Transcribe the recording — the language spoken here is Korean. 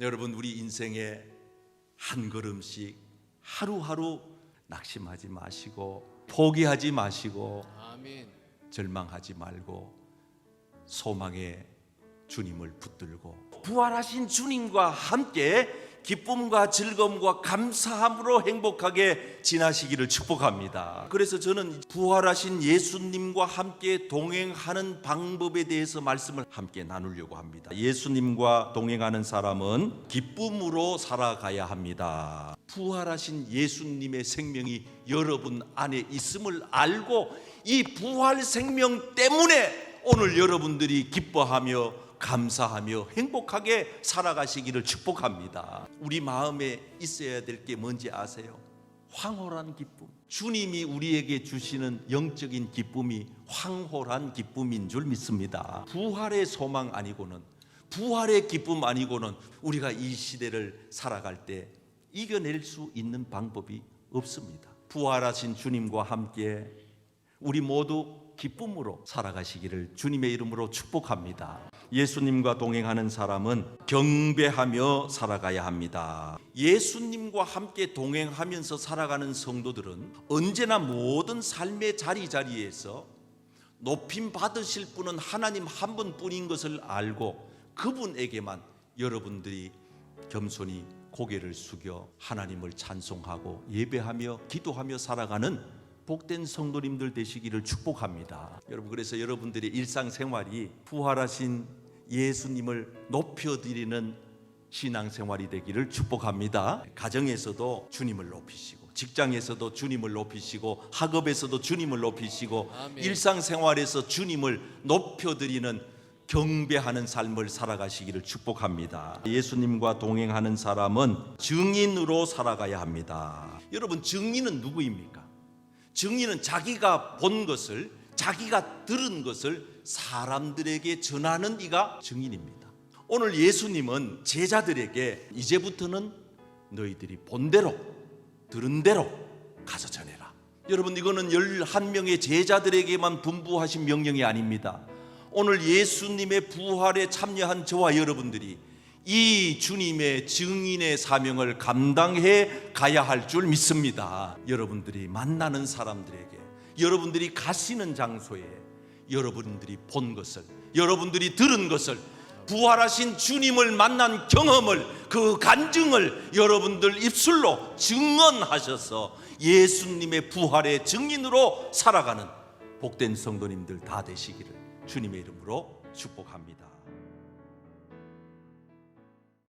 여러분 우리 인생에 한 걸음씩 하루하루 낙심하지 마시고 포기하지 마시고 아멘. 절망하지 말고 소망의 주님을 붙들고 부활하신 주님과 함께 기쁨과 즐거움과 감사함으로 행복하게 지나시기를 축복합니다. 그래서 저는 부활하신 예수님과 함께 동행하는 방법에 대해서 말씀을 함께 나누려고 합니다. 예수님과 동행하는 사람은 기쁨으로 살아가야 합니다. 부활하신 예수님의 생명이 여러분 안에 있음을 알고 이 부활 생명 때문에 오늘 여러분들이 기뻐하며 감사하며 행복하게 살아가시기를 축복합니다. 우리 마음에 있어야 될 게 뭔지 아세요? 황홀한 기쁨. 주님이 우리에게 주시는 영적인 기쁨이 황홀한 기쁨인 줄 믿습니다. 부활의 소망 아니고는 부활의 기쁨 아니고는 우리가 이 시대를 살아갈 때 이겨낼 수 있는 방법이 없습니다. 부활하신 주님과 함께 우리 모두 기쁨으로 살아가시기를 주님의 이름으로 축복합니다. 예수님과 동행하는 사람은 경배하며 살아가야 합니다. 예수님과 함께 동행하면서 살아가는 성도들은 언제나 모든 삶의 자리자리에서 높임 받으실 분은 하나님 한 분뿐인 것을 알고 그분에게만 여러분들이 겸손히 고개를 숙여 하나님을 찬송하고 예배하며 기도하며 살아가는 복된 성도님들 되시기를 축복합니다. 여러분 그래서 여러분들의 일상생활이 부활하신 예수님을 높여드리는 신앙생활이 되기를 축복합니다. 가정에서도 주님을 높이시고 직장에서도 주님을 높이시고 학업에서도 주님을 높이시고 아멘. 일상생활에서 주님을 높여드리는 경배하는 삶을 살아가시기를 축복합니다. 예수님과 동행하는 사람은 증인으로 살아가야 합니다. 여러분 증인은 누구입니까? 증인은 자기가 본 것을 자기가 들은 것을 사람들에게 전하는 이가 증인입니다. 오늘 예수님은 제자들에게 이제부터는 너희들이 본 대로 들은 대로 가서 전해라. 여러분 이거는 11명의 제자들에게만 분부하신 명령이 아닙니다. 오늘 예수님의 부활에 참여한 저와 여러분들이 이 주님의 증인의 사명을 감당해 가야 할 줄 믿습니다. 여러분들이 만나는 사람들에게, 여러분들이 가시는 장소에 여러분들이 본 것을, 여러분들이 들은 것을, 부활하신 주님을 만난 경험을, 그 간증을 여러분들 입술로 증언하셔서 예수님의 부활의 증인으로 살아가는 복된 성도님들 다 되시기를 주님의 이름으로 축복합니다.